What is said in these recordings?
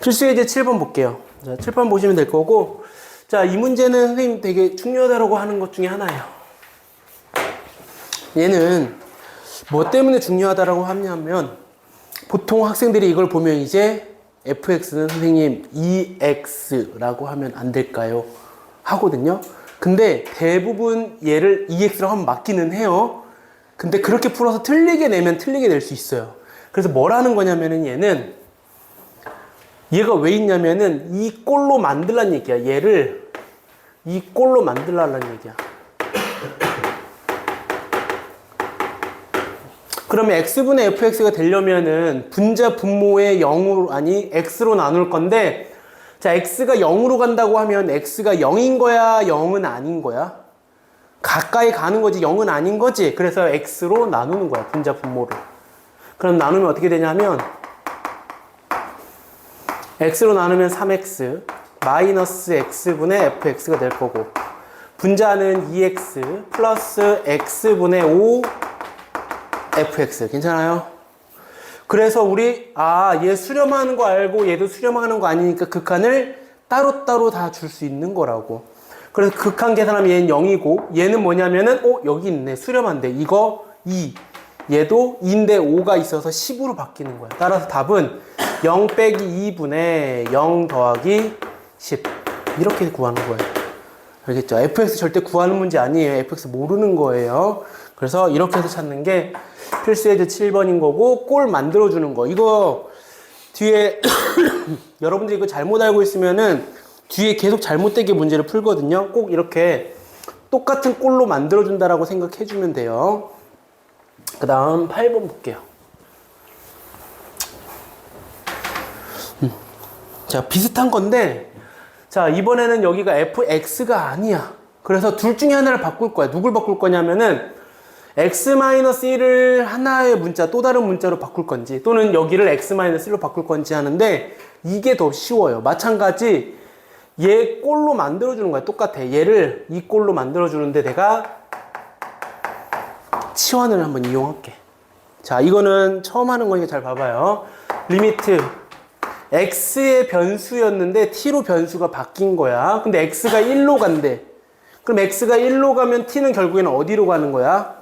필수 예제 7번 볼게요. 자, 7번 보시면 될 거고, 자, 이 문제는 선생님 되게 중요하다고 하는 것 중에 하나예요. 얘는 뭐 때문에 중요하다라고 하냐면, 보통 학생들이 이걸 보면 이제 fx는 선생님 ex라고 하면 안 될까요? 하거든요. 근데 대부분 얘를 ex라고 하면 맞기는 해요. 근데 그렇게 풀어서 틀리게 내면 틀리게 낼수 있어요. 그래서 뭐라는 거냐면은 얘는 얘가 왜 있냐면은 이 꼴로 만들란 얘기야. 얘를 이 꼴로 만들라는 얘기야. 그러면 x분의 fx가 되려면은 분자 분모의 0으로 아니 x로 나눌 건데 자 x가 0으로 간다고 하면 x가 0인 거야 0은 아닌 거야 가까이 가는 거지 0은 아닌 거지 그래서 x로 나누는 거야 분자 분모를 그럼 나누면 어떻게 되냐면 x로 나누면 3x 마이너스 x분의 fx가 될 거고 분자는 2x 플러스 x분의 5 fx. 괜찮아요? 그래서 우리 아 얘 수렴하는 거 알고 얘도 수렴하는 거 아니니까 극한을 따로따로 다 줄 수 있는 거라고. 그래서 극한 계산하면 얘는 0이고 얘는 뭐냐면은 어 여기 있네. 수렴한데. 이거 2 얘도 2인데 5가 있어서 10으로 바뀌는 거야 따라서 답은 0 빼기 2분의 0 더하기 10 이렇게 구하는 거예요 알겠죠? fx 절대 구하는 문제 아니에요 fx 모르는 거예요 그래서 이렇게 해서 찾는 게 필수 예제 7번인 거고 골 만들어 주는 거. 이거 뒤에 여러분들이 이거 잘못 알고 있으면은 뒤에 계속 잘못되게 문제를 풀거든요. 꼭 이렇게 똑같은 꼴로 만들어 준다라고 생각해 주면 돼요. 그 다음 8번 볼게요. 음. 자, 비슷한 건데 자, 이번에는 여기가 fx가 아니야. 그래서 둘 중에 하나를 바꿀 거야. 누굴 바꿀 거냐면은 x-1을 하나의 문자 또 다른 문자로 바꿀 건지 또는 여기를 x-1로 바꿀 건지 하는데 이게 더 쉬워요. 마찬가지 얘 꼴로 만들어 주는 거야. 똑같아. 얘를 이 꼴로 만들어 주는데 내가 치환을 한번 이용할게. 자, 이거는 처음 하는 거니까 잘 봐봐요. 리미트 x의 변수였는데 t로 변수가 바뀐 거야. 근데 x가 1로 간대. 그럼 x가 1로 가면 t는 결국에는 어디로 가는 거야?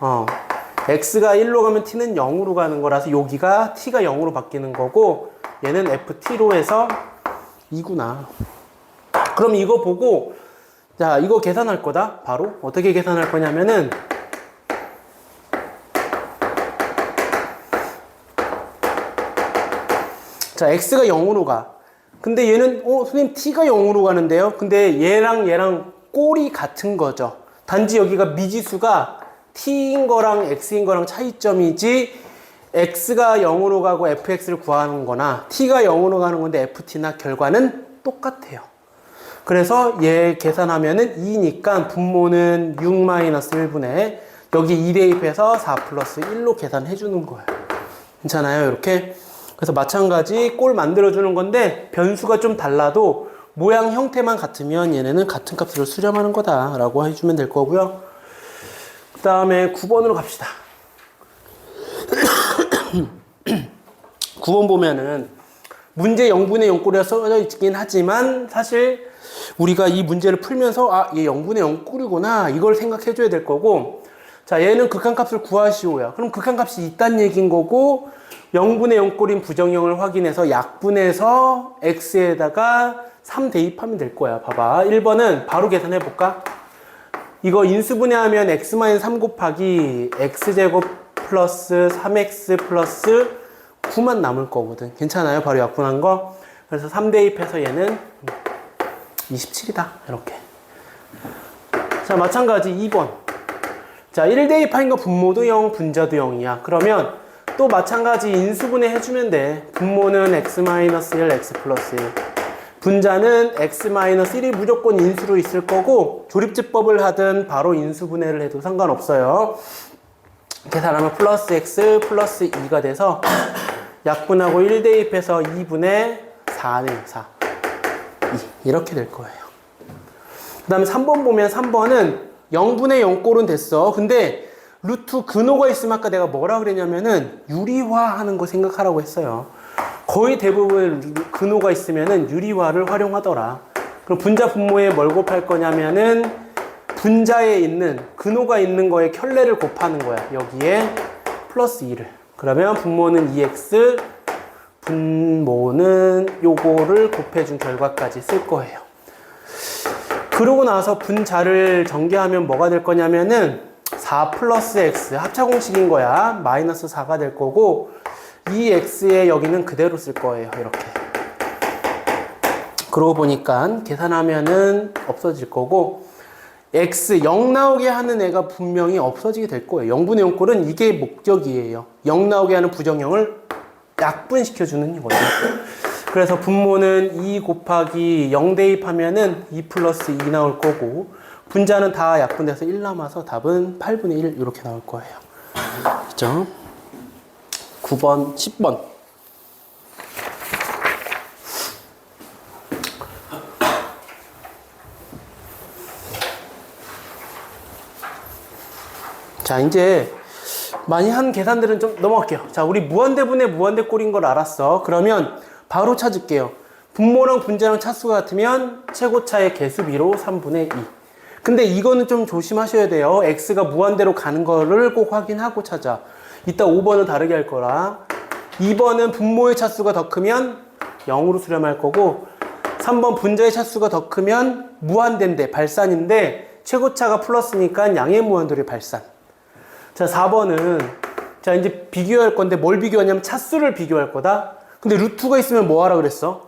어, x가 1로 가면 t는 0으로 가는 거라서 여기가 t가 0으로 바뀌는 거고 얘는 ft로 해서 2구나. 그럼 이거 보고 자 이거 계산할 거다 바로 어떻게 계산할 거냐면은 자 x가 0으로 가. 근데 얘는 어 선생님 t가 0으로 가는데요. 근데 얘랑 얘랑 꼴이 같은 거죠. 단지 여기가 미지수가 t인 거랑 x인 거랑 차이점이지 x가 0으로 가고 fx를 구하는 거나 t가 0으로 가는 건데 ft나 결과는 똑같아요. 그래서 얘 계산하면은 2니까 분모는 6-1분의 여기 2 대입해서 4 플러스 1로 계산해 주는 거예요. 괜찮아요? 이렇게. 그래서 마찬가지 꼴 만들어 주는 건데 변수가 좀 달라도 모양 형태만 같으면 얘네는 같은 값으로 수렴하는 거다라고 해주면 될 거고요. 그 다음에 9번으로 갑시다. 9번 보면은 문제 0분의 0꼴이라 써져 있긴 하지만 사실 우리가 이 문제를 풀면서 아, 얘 0분의 0꼴이구나 이걸 생각해 줘야 될 거고 자, 얘는 극한값을 구하시오야. 그럼 극한값이 있다는 얘기인 거고 0분의 0꼴인 부정형을 확인해서 약분해서 x에다가 3 대입하면 될 거야. 봐봐. 1번은 바로 계산해 볼까? 이거 인수분해하면 x-3 곱하기 x제곱 플러스 3x 플러스 9만 남을 거거든. 괜찮아요? 바로 약분한 거. 그래서 3 대입해서 얘는 27이다. 이렇게. 자, 마찬가지 2번. 자, 1 대입하는 거 분모도 0, 분자도 0이야. 그러면 또 마찬가지 인수분해 해주면 돼. 분모는 x-1, x 플러스 1. 분자는 x-1이 무조건 인수로 있을 거고 조립제법을 하든 바로 인수분해를 해도 상관없어요. 계산하면 플러스 x 플러스 2가 돼서 약분하고 1 대입해서 2분의 4는 4. 2. 이렇게 될 거예요. 그 다음에 3번 보면 3번은 0분의 0꼴은 됐어. 근데 루트 근호가 있으면 아까 내가 뭐라 그랬냐면은 유리화하는 거 생각하라고 했어요. 거의 대부분 근호가 있으면은 유리화를 활용하더라. 그럼 분자 분모에 뭘 곱할 거냐면은 분자에 있는 근호가 있는 거에 켤레를 곱하는 거야. 여기에 플러스 2를. 그러면 분모는 2x, 분모는 요거를 곱해준 결과까지 쓸 거예요. 그러고 나서 분자를 전개하면 뭐가 될 거냐면은 4 플러스 x 합차 공식인 거야. 마이너스 4가 될 거고 이 x에 여기는 그대로 쓸 거예요. 이렇게. 그러고 보니까 계산하면은 없어질 거고 x 0 나오게 하는 애가 분명히 없어지게 될 거예요. 0분의 0꼴은 이게 목적이에요. 0 나오게 하는 부정형을 약분시켜주는 거죠. 그래서 분모는 2 곱하기 0 대입하면은 2 플러스 2 나올 거고 분자는 다 약분돼서 1 남아서 답은 8분의 1 이렇게 나올 거예요. 그죠? 9번, 10번. 자, 이제 많이 한 계산들은 좀 넘어갈게요. 자, 우리 무한대분의 무한대꼴인 걸 알았어. 그러면 바로 찾을게요. 분모랑 분자랑 차수가 같으면 최고차의 개수비로 3분의 2. 근데 이거는 좀 조심하셔야 돼요. x가 무한대로 가는 거를 꼭 확인하고 찾아. 이따 5번은 다르게 할 거라. 2번은 분모의 차수가 더 크면 0으로 수렴할 거고 3번 분자의 차수가 더 크면 무한대인데 발산인데 최고차가 플러스니까 양의 무한도의 발산. 자, 4번은 자, 이제 비교할 건데 뭘 비교하냐면 차수를 비교할 거다. 근데 루트가 있으면 뭐 하라 그랬어?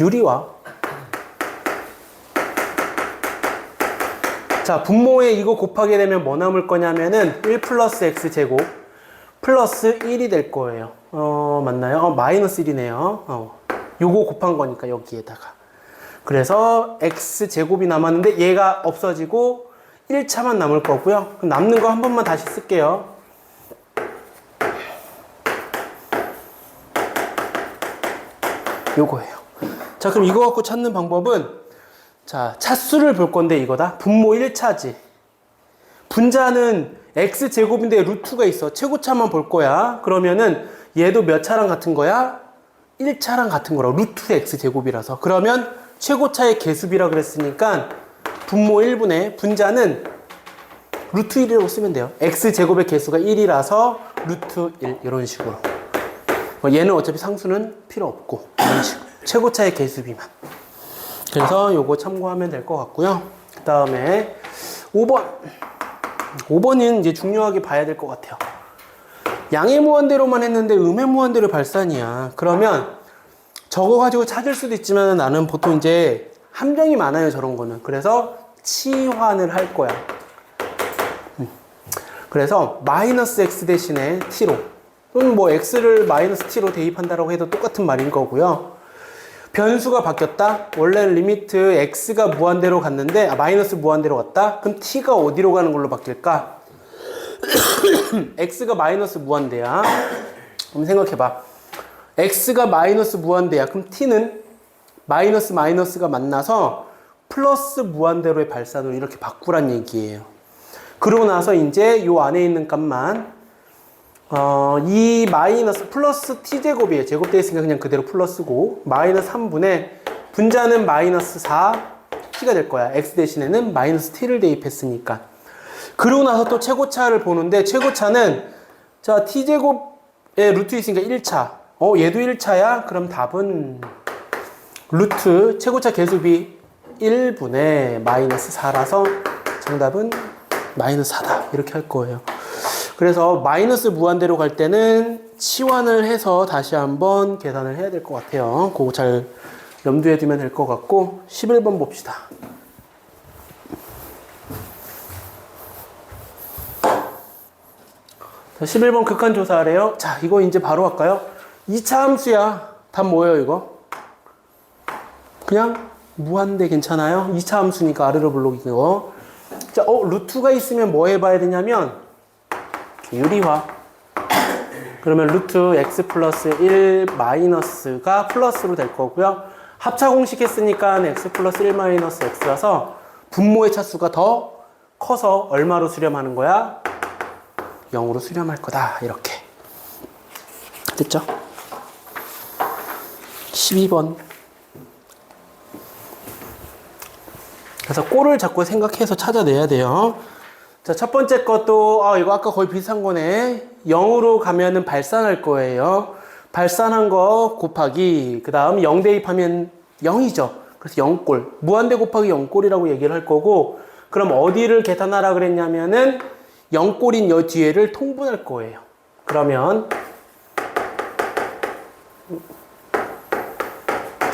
유리화. 자, 분모에 이거 곱하게 되면 뭐 남을 거냐면은 1 플러스 x 제곱 플러스 1이 될 거예요. 어, 맞나요? 어, 마이너스 1이네요. 어, 요거 곱한 거니까 여기에다가. 그래서 x 제곱이 남았는데 얘가 없어지고 1차만 남을 거고요. 남는 거 한 번만 다시 쓸게요. 요거예요. 자, 그럼 이거 갖고 찾는 방법은 자, 차수를 볼 건데 이거다. 분모 1차지. 분자는 x 제곱인데 루트가 있어. 최고차만 볼 거야. 그러면은 얘도 몇 차랑 같은 거야? 1차랑 같은 거라. 루트 x 제곱이라서. 그러면 최고차의 개수비라 그랬으니까 분모 1분의 분자는 루트 1이라고 쓰면 돼요. x 제곱의 개수가 1이라서 루트 1 이런 식으로. 뭐 얘는 어차피 상수는 필요 없고. 최고차의 개수비만. 그래서 요거 참고하면 될 것 같고요. 그 다음에 5번. 5번은 이제 중요하게 봐야 될 것 같아요. 양의 무한대로만 했는데 음의 무한대로 발산이야. 그러면 저거 가지고 찾을 수도 있지만 나는 보통 이제 함정이 많아요. 저런 거는. 그래서 치환을 할 거야. 음. 그래서 마이너스 x 대신에 t로 또는 뭐 x를 마이너스 t로 대입한다라고 해도 똑같은 말인 거고요. 변수가 바뀌었다. 원래 리미트 x가 무한대로 갔는데 아, 마이너스 무한대로 갔다. 그럼 t가 어디로 가는 걸로 바뀔까? x가 마이너스 무한대야. 그럼 생각해봐. x가 마이너스 무한대야. 그럼 t는 마이너스 마이너스가 만나서 플러스 무한대로의 발산으로 이렇게 바꾸란 얘기예요. 그러고 나서 이제 요 안에 있는 값만 어, 이 마이너스 플러스 t제곱이에요. 제곱되어 있으니까 그냥 그대로 플러스고 마이너스 3분의 분자는 마이너스 4 t가 될 거야. x 대신에는 마이너스 t를 대입했으니까. 그러고 나서 또 최고차를 보는데 최고차는 자 t제곱에 루트 있으니까 1차. 어 얘도 1차야? 그럼 답은 루트 최고차 개수비 1분의 마이너스 4라서 정답은 마이너스 4다. 이렇게 할 거예요. 그래서 마이너스 무한대로 갈 때는 치환을 해서 다시 한번 계산을 해야 될 것 같아요. 그거 잘 염두에 두면 될 것 같고 11번 봅시다. 자, 11번 극한 조사하래요. 자, 이거 이제 바로 할까요? 2차 함수야. 답 뭐예요, 이거? 그냥 무한대 괜찮아요? 2차 함수니까 아래로 블록이고. 자, 어, 루트가 있으면 뭐 해봐야 되냐면 유리화. 그러면 루트 x 플러스 1 마이너스가 플러스로 될 거고요. 합차 공식 했으니까 x 플러스 1 마이너스 x라서 분모의 차수가 더 커서 얼마로 수렴하는 거야? 0으로 수렴할 거다. 이렇게. 됐죠? 12번. 그래서 꼴을 자꾸 생각해서 찾아내야 돼요. 자, 첫 번째 것도, 아, 이거 아까 거의 비슷한 거네. 0으로 가면은 발산할 거예요. 발산한 거 곱하기, 그 다음 0 대입하면 0이죠. 그래서 0꼴. 무한대 곱하기 0꼴이라고 얘기를 할 거고, 그럼 어디를 계산하라 그랬냐면은 0꼴인 여 뒤에를 통분할 거예요. 그러면,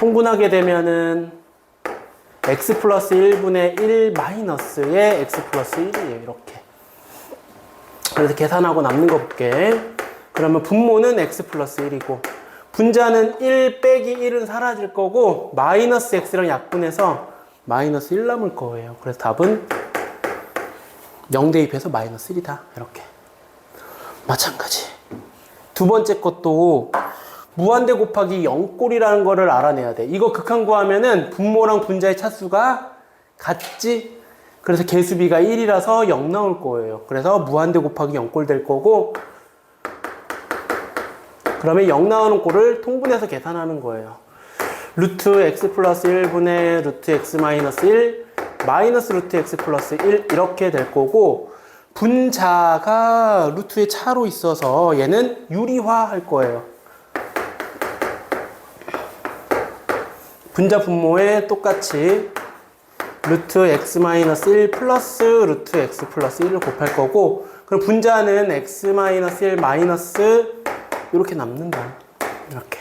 통분하게 되면은 x 플러스 1분의 1 마이너스의 x 플러스 1이에요. 이렇게. 그래서 계산하고 남는 거 볼게. 그러면 분모는 x 플러스 1이고 분자는 1 빼기 1은 사라질 거고 마이너스 x랑 약분해서 마이너스 1 남을 거예요. 그래서 답은 0 대입해서 마이너스 1이다. 이렇게. 마찬가지. 두 번째 것도 무한대 곱하기 0꼴이라는 거를 알아내야 돼. 이거 극한 구하면은 분모랑 분자의 차수가 같지? 그래서 개수비가 1이라서 0 나올 거예요. 그래서 무한대 곱하기 0꼴 될 거고 그러면 0 나오는 꼴을 통분해서 계산하는 거예요. 루트 x 플러스 1분의 루트 x 마이너스 1 마이너스 루트 x 플러스 1 이렇게 될 거고 분자가 루트의 차로 있어서 얘는 유리화 할 거예요. 분자 분모에 똑같이 루트 x 마이너스 1 플러스 루트 x 플러스 1을 곱할 거고 그럼 분자는 x 마이너스 1 마이너스 이렇게 남는다. 이렇게.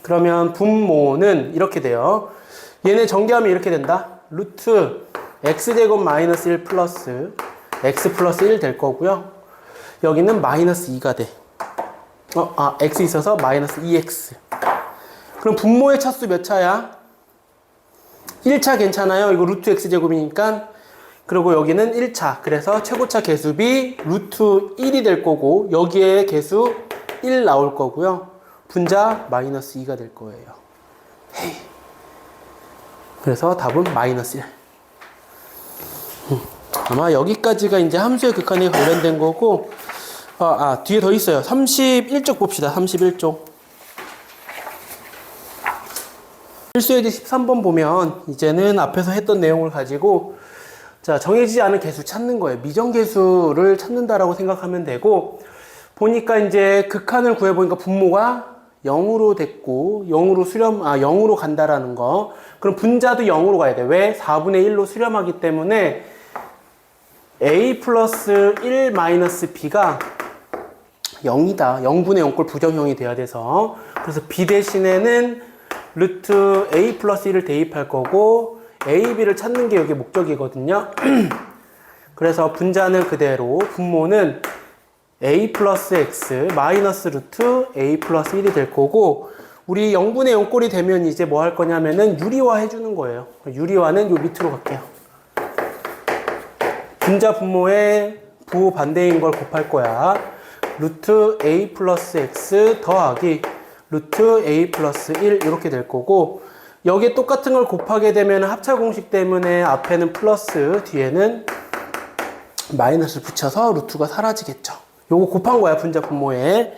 그러면 분모는 이렇게 돼요. 얘네 전개하면 이렇게 된다. 루트 x제곱 마이너스 1 플러스 x 플러스 1 될 거고요. 여기는 마이너스 2가 돼. 어, 아, x 있어서 마이너스 2x. 그럼 분모의 차수 몇 차야? 1차 괜찮아요. 이거 루트 x 제곱이니까. 그리고 여기는 1차. 그래서 최고차 개수비 루트 1이 될 거고, 여기에 개수 1 나올 거고요. 분자 마이너스 2가 될 거예요. 헤이. 그래서 답은 마이너스 1. 음, 아마 여기까지가 이제 함수의 극한에 관련된 거고, 아, 아, 뒤에 더 있어요. 31쪽 봅시다. 31쪽. 필수예제 13번 보면 이제는 앞에서 했던 내용을 가지고 자, 정해지지 않은 개수 찾는 거예요. 미정 개수를 찾는다라고 생각하면 되고 보니까 이제 극한을 구해 보니까 분모가 0으로 됐고 0으로 수렴 아 0으로 간다라는 거. 그럼 분자도 0으로 가야 돼. 왜? 4분의 1로 수렴하기 때문에 a 플러스 1 마이너스 b가 0이다. 0분의 0꼴 부정형이 돼야 돼서. 그래서 b 대신에는 루트 a 플러스 1을 대입할 거고 a, b를 찾는 게 여기 목적이거든요. 그래서 분자는 그대로 분모는 a 플러스 x 마이너스 루트 a 플러스 1이 될 거고 우리 0분의 0꼴이 되면 이제 뭐 할 거냐면은 유리화 해주는 거예요. 유리화는 요 밑으로 갈게요. 분자 분모에 부 반대인 걸 곱할 거야. 루트 a 플러스 x 더하기 루트 a 플러스 1 이렇게 될 거고 여기에 똑같은 걸 곱하게 되면 합차 공식 때문에 앞에는 플러스 뒤에는 마이너스를 붙여서 루트가 사라지겠죠. 요거 곱한 거야 분자 분모에.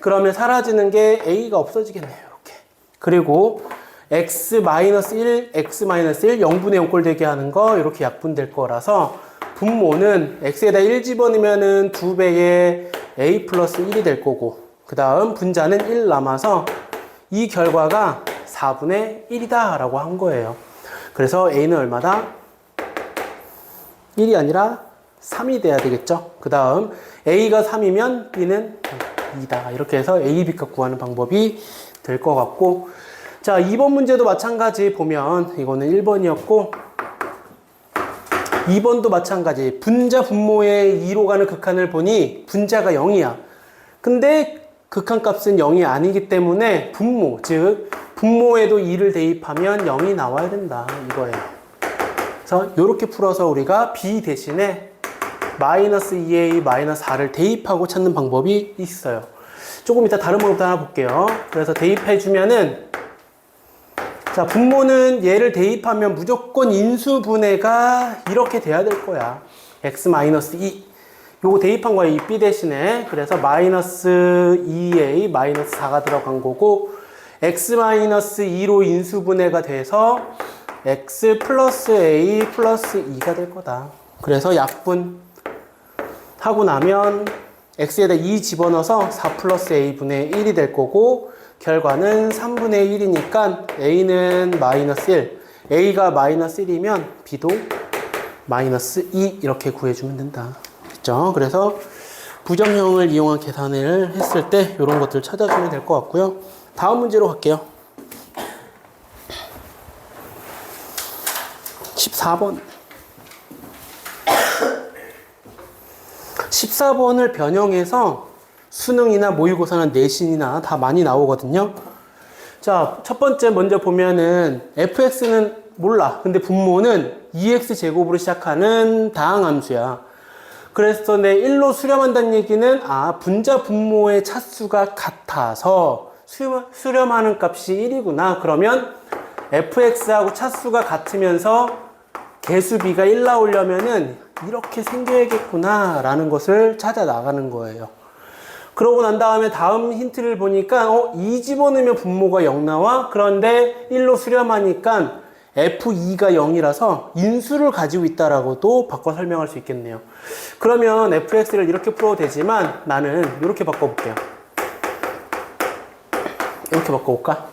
그러면 사라지는 게 a가 없어지겠네요. 이렇게. 그리고 x 마이너스 1, x 마이너스 1, 0분의 0꼴 되게 하는 거 이렇게 약분될 거라서 분모는 x에다 1 집어넣으면은 2배의 a 플러스 1이 될 거고 그 다음 분자는 1 남아서 이 결과가 4분의 1이다 라고 한 거예요. 그래서 a는 얼마다? 1이 아니라 3이 돼야 되겠죠. 그 다음 a가 3이면 b는 2다. 이렇게 해서 a, b값 구하는 방법이 될 것 같고 자 2번 문제도 마찬가지 보면 이거는 1번이었고 2번도 마찬가지. 분자 분모의 2로 가는 극한을 보니 분자가 0이야. 근데 극한 값은 0이 아니기 때문에 분모, 즉 분모에도 2를 대입하면 0이 나와야 된다. 이거예요. 그래서 이렇게 풀어서 우리가 b 대신에 마이너스 2a 마이너스 4를 대입하고 찾는 방법이 있어요. 조금 이따 다른 방법도 하나 볼게요. 그래서 대입해주면은 자, 분모는 얘를 대입하면 무조건 인수분해가 이렇게 돼야 될 거야. x-2. 요거 대입한 거예요. 이 b 대신에. 그래서 마이너스 2a 마이너스 4가 들어간 거고 x 마이너스 2로 인수분해가 돼서 x 플러스 a 플러스 2가 될 거다. 그래서 약분 하고 나면 x에다 2 집어넣어서 4 플러스 a분의 1이 될 거고 결과는 3분의 1이니까 a는 마이너스 1 a가 마이너스 1이면 b도 마이너스 2 이렇게 구해주면 된다. 됐죠? 그래서 부정형을 이용한 계산을 했을 때 이런 것들 찾아주면 될 것 같고요. 다음 문제로 갈게요. 14번. 14번을 변형해서 수능이나 모의고사나 내신이나 다 많이 나오거든요. 자, 첫 번째 먼저 보면은 fx는 몰라. 근데 분모는 2x 제곱으로 시작하는 다항함수야. 그래서 내 1로 수렴한다는 얘기는 아 분자 분모의 차수가 같아서 수렴, 수렴하는 값이 1이구나. 그러면 fx하고 차수가 같으면서 개수비가 1 나오려면은 이렇게 생겨야겠구나 라는 것을 찾아 나가는 거예요. 그러고 난 다음에 다음 힌트를 보니까 어, 2 집어넣으면 분모가 0 나와. 그런데 1로 수렴하니까 F2가 0이라서 인수를 가지고 있다라고도 바꿔 설명할 수 있겠네요. 그러면 fx를 이렇게 풀어도 되지만 나는 이렇게 바꿔볼게요. 이렇게 바꿔볼까?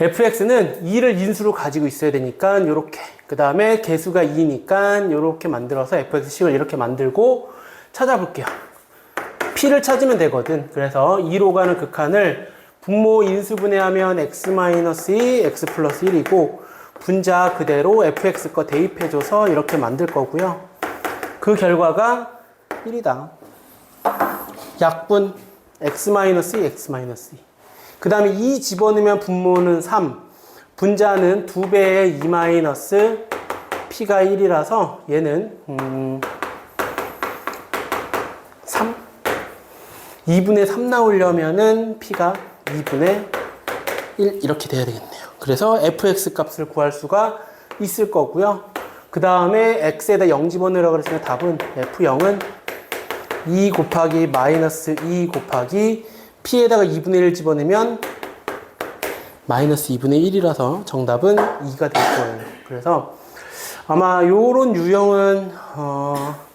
fx는 2를 인수로 가지고 있어야 되니까 이렇게 그 다음에 개수가 2니까 이렇게 만들어서 fx식을 이렇게 만들고 찾아볼게요. P를 찾으면 되거든. 그래서 2로 가는 극한을 분모 인수분해하면 x-2, x 플러스 1이고 분자 그대로 fx 거 대입해줘서 이렇게 만들 거고요. 그 결과가 1이다. 약분 x-2, x-2. 그 다음에 2 집어넣으면 분모는 3. 분자는 2배의 2 마이너스 p가 1이라서 얘는 음 3. 2분의 3 나오려면은 p가 2분의 1 이렇게 돼야 되겠네요. 그래서 fx 값을 구할 수가 있을 거고요. 그 다음에 x에다 0 집어넣으라고 그랬으니까 답은 f0은 2 곱하기 마이너스 2 곱하기 p에다가 2분의 1 집어넣으면 마이너스 2분의 1이라서 정답은 2가 될 거예요. 그래서 아마 요런 유형은 어,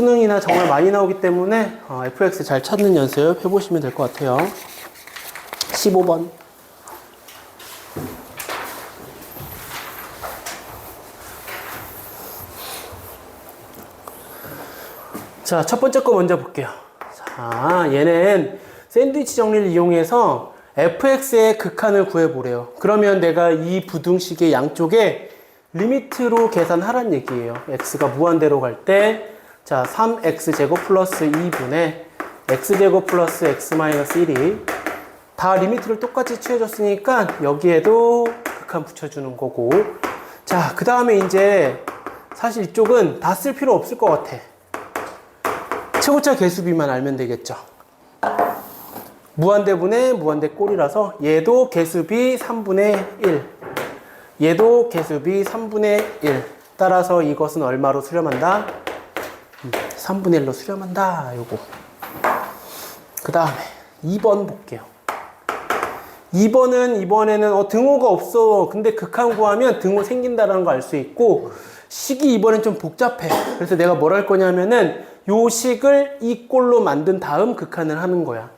수능이나 정말 많이 나오기 때문에 어, fx 잘 찾는 연습 해보시면 될 것 같아요. 15번. 자, 첫 번째 거 먼저 볼게요. 자, 얘는 샌드위치 정리를 이용해서 fx의 극한을 구해보래요. 그러면 내가 이 부등식의 양쪽에 리미트로 계산하란 얘기예요. x가 무한대로 갈 때, 자, 3x제곱 플러스 2분의 x제곱 플러스 x 마이너스 1이 다 리미트를 똑같이 취해줬으니까 여기에도 극한 붙여주는 거고. 자, 그 다음에 이제 사실 이쪽은 다 쓸 필요 없을 것 같아. 최고차 개수비만 알면 되겠죠. 무한대분의 무한대 꼴이라서 얘도 개수비 3분의 1. 얘도 개수비 3분의 1. 따라서 이것은 얼마로 수렴한다? 3분의 1로 수렴한다. 요거. 그 다음에 2번 볼게요. 2번은 이번에는 어, 등호가 없어. 근데 극한 구하면 등호 생긴다라는 거 알 수 있고 식이 이번엔 좀 복잡해. 그래서 내가 뭘 할 거냐면은 요 식을 이 꼴로 만든 다음 극한을 하는 거야.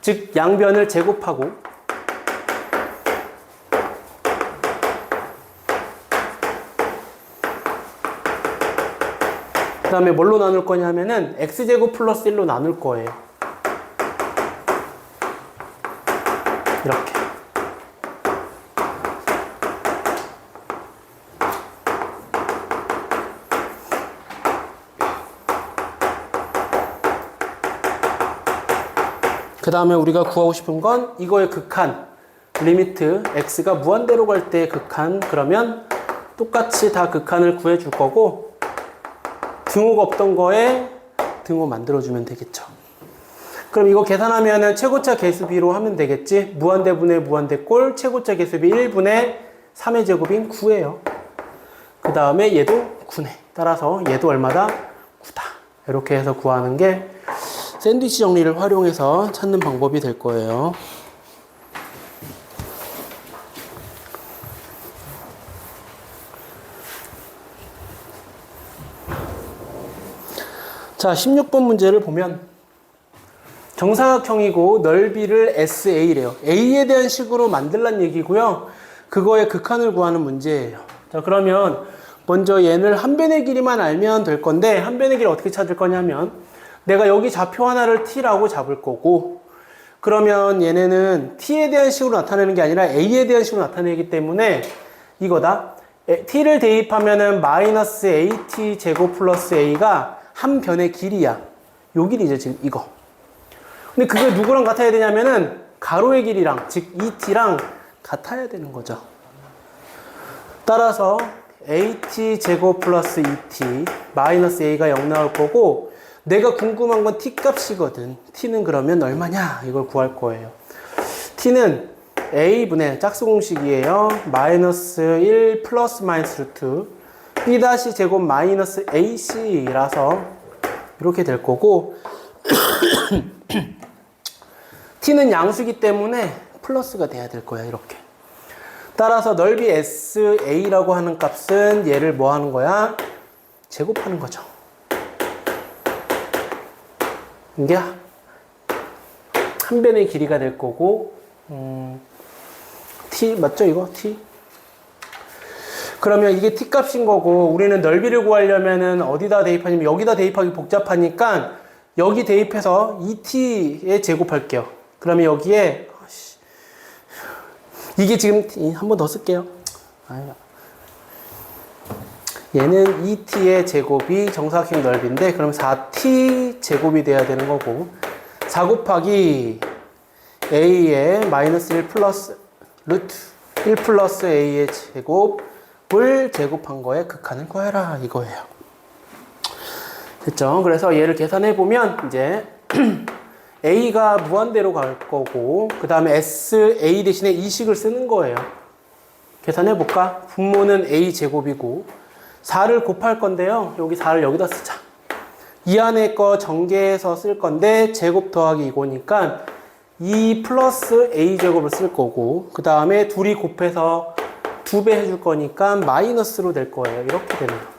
즉 양변을 제곱하고 다음에 뭘로 나눌 거냐면은 x제곱 플러스 1로 나눌 거예요. 이렇게. 그 다음에 우리가 구하고 싶은 건 이거의 극한 리미트 x가 무한대로 갈 때의 극한 그러면 똑같이 다 극한을 구해 줄 거고 등호가 없던 거에 등호 만들어주면 되겠죠. 그럼 이거 계산하면은 최고차 개수비로 하면 되겠지. 무한대분의 무한대꼴 최고차 개수비 1분의 3의 제곱인 9예요. 그 다음에 얘도 9네. 따라서 얘도 얼마다? 9다. 이렇게 해서 구하는 게 샌드위치 정리를 활용해서 찾는 방법이 될 거예요. 자, 16번 문제를 보면 정사각형이고 넓이를 SA래요. A에 대한 식으로 만들란 얘기고요. 그거의 극한을 구하는 문제예요. 자, 그러면 먼저 얘를 한 변의 길이만 알면 될 건데 한 변의 길이 어떻게 찾을 거냐면 내가 여기 좌표 하나를 t라고 잡을 거고 그러면 얘네는 t에 대한 식으로 나타내는 게 아니라 a에 대한 식으로 나타내기 때문에 이거다. 에, t를 대입하면은 마이너스 at 제곱 플러스 a가 한 변의 길이야. 요 길이죠 지금 이거. 근데 그게 누구랑 같아야 되냐면은 가로의 길이랑 즉 et랑 같아야 되는 거죠. 따라서 at 제곱 플러스 et 마이너스 a가 0 나올 거고 내가 궁금한 건 t 값이거든. t는 그러면 얼마냐? 이걸 구할 거예요. t는 a분의 짝수 공식이에요. 마이너스 1 플러스 마이너스 루트 b 다시 제곱 마이너스 ac라서 이렇게 될 거고 t는 양수기 때문에 플러스가 돼야 될 거야 이렇게. 따라서 넓이 SA라고 하는 값은 얘를 뭐 하는 거야? 제곱하는 거죠. 이게 한 변의 길이가 될 거고, 음, T, 맞죠, 이거? T? 그러면 이게 T 값인 거고, 우리는 넓이를 구하려면은 어디다 대입하냐면 여기다 대입하기 복잡하니까 여기 대입해서 2T에 제곱할게요. 그러면 여기에, 이게 지금 한 번 더 쓸게요. 얘는 2t의 제곱이 정사각형 넓이인데 그럼 4t 제곱이 돼야 되는 거고 4 곱하기 a의 마이너스 1 플러스 루트 1 플러스 a의 제곱 을 제곱한 거에 극한을 구해라 이거예요. 됐죠? 그래서 얘를 계산해 보면 이제 a가 무한대로 갈 거고 그 다음에 s a 대신에 이식을 쓰는 거예요. 계산해 볼까? 분모는 a 제곱이고 4를 곱할 건데요. 여기 4를 여기다 쓰자. 이 안에 거 전개해서 쓸 건데 제곱 더하기 이거니까 2 플러스 a 제곱을 쓸 거고 그 다음에 둘이 곱해서 두 배 해줄 거니까 마이너스로 될 거예요. 이렇게 되는 거.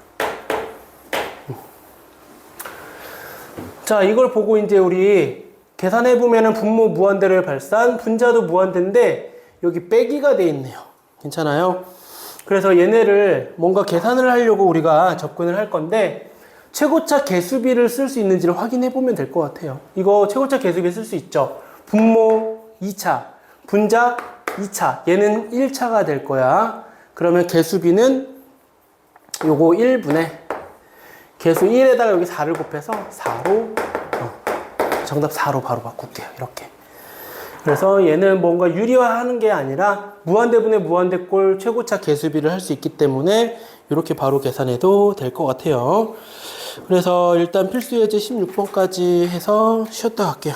자, 이걸 보고 이제 우리 계산해 보면은 분모 무한대를 발산, 분자도 무한대인데 여기 빼기가 돼 있네요. 괜찮아요? 그래서 얘네를 뭔가 계산을 하려고 우리가 접근을 할 건데 최고차 개수비를 쓸 수 있는지를 확인해 보면 될 것 같아요. 이거 최고차 개수비 쓸 수 있죠. 분모 2차, 분자 2차, 얘는 1차가 될 거야. 그러면 개수비는 요거 1분의 개수 1에다가 여기 4를 곱해서 4로 어, 정답 4로 바로 바꿀게요. 이렇게. 그래서 얘는 뭔가 유리화하는 게 아니라 무한대분의 무한대꼴 최고차 개수비를 할 수 있기 때문에 이렇게 바로 계산해도 될 것 같아요. 그래서 일단 필수 예제 16번까지 해서 쉬었다 갈게요.